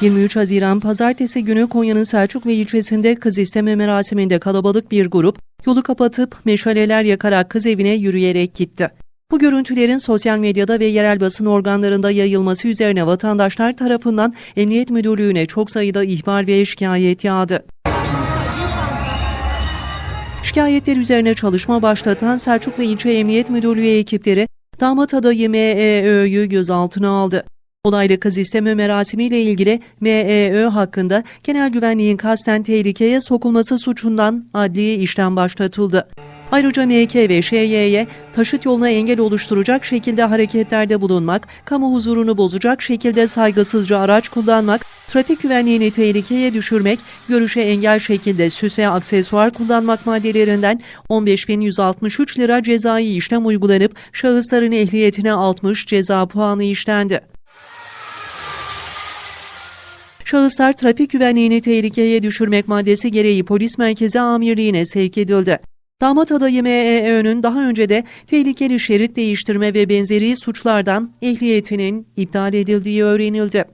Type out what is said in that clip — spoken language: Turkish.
23 Haziran Pazartesi günü Konya'nın Selçuklu ilçesinde kız isteme merasiminde kalabalık bir grup yolu kapatıp meşaleler yakarak kız evine yürüyerek gitti. Bu görüntülerin sosyal medyada ve yerel basın organlarında yayılması üzerine vatandaşlar tarafından Emniyet Müdürlüğü'ne çok sayıda ihbar ve şikayet yağdı. Şikayetler üzerine çalışma başlatan Selçuklu İlçe Emniyet Müdürlüğü ekipleri damat adayı MEÖ'yü gözaltına aldı. Olayla kız isteme merasimiyle ilgili MEÖ hakkında genel güvenliğin kasten tehlikeye sokulması suçundan adli işlem başlatıldı. Ayrıca MK ve ŞY'ye taşıt yoluna engel oluşturacak şekilde hareketlerde bulunmak, kamu huzurunu bozacak şekilde saygısızca araç kullanmak, trafik güvenliğini tehlikeye düşürmek, görüşe engel şekilde süs ve aksesuar kullanmak maddelerinden 15.163 lira cezai işlem uygulanıp şahısların ehliyetine 60 ceza puanı işlendi. Şahıslar trafik güvenliğini tehlikeye düşürmek maddesi gereği polis merkezi amirliğine sevk edildi. Damat adayı MEÖ'nün daha önce de tehlikeli şerit değiştirme ve benzeri suçlardan ehliyetinin iptal edildiği öğrenildi.